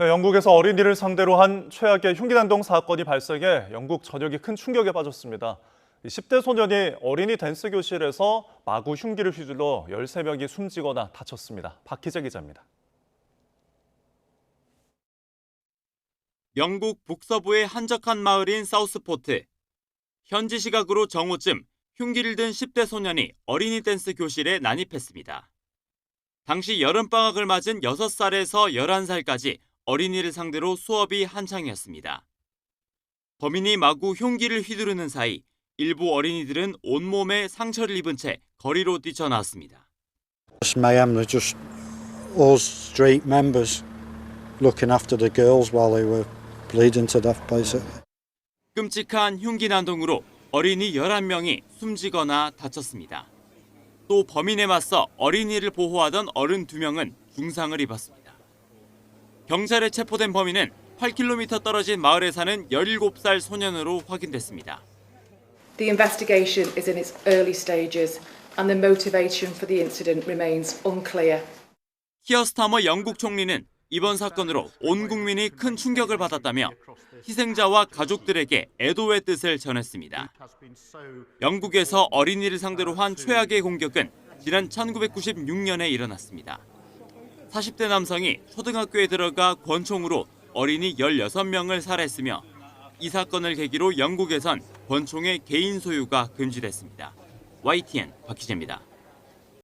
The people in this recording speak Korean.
네, 영국에서 어린이를 상대로 한 최악의 흉기난동 사건이 발생해 영국 전역이 큰 충격에 빠졌습니다. 10대 소년이 어린이 댄스 교실에서 마구 흉기를 휘둘러 13명이 숨지거나 다쳤습니다. 박희재 기자입니다. 영국 북서부의 한적한 마을인 사우스포트. 현지 시각으로 정오쯤 흉기를 든 10대 소년이 어린이 댄스 교실에 난입했습니다. 당시 여름방학을 맞은 6살에서 11살까지 어린이를 상대로 수업이 한창이었습니다. 범인이 마구 흉기를 휘두르는 사이 일부 어린이들은 온몸에 상처를 입은 채 거리로 뛰쳐나왔습니다. Just mayhem, they're just all street members looking after the girls while they were bleeding to death, basically. 끔찍한 흉기 난동으로 어린이 11명이 숨지거나 다쳤습니다. 또 범인에 맞서 어린이를 보호하던 어른 2명은 중상을 입었습니다. 경찰에 체포된 범인은 8km 떨어진 마을에 사는 17살 소년으로 확인됐습니다. The investigation is in its early stages and the motivation for the incident remains unclear. 키어스타머 영국 총리는 이번 사건으로 온 국민이 큰 충격을 받았다며 희생자와 가족들에게 애도의 뜻을 전했습니다. 영국에서 어린이를 상대로 한 최악의 공격은 지난 1996년에 일어났습니다. 40대 남성이 초등학교에 들어가 권총으로 어린이 16명을 살해했으며 이 사건을 계기로 영국에선 권총의 개인 소유가 금지됐습니다. YTN 박희재입니다.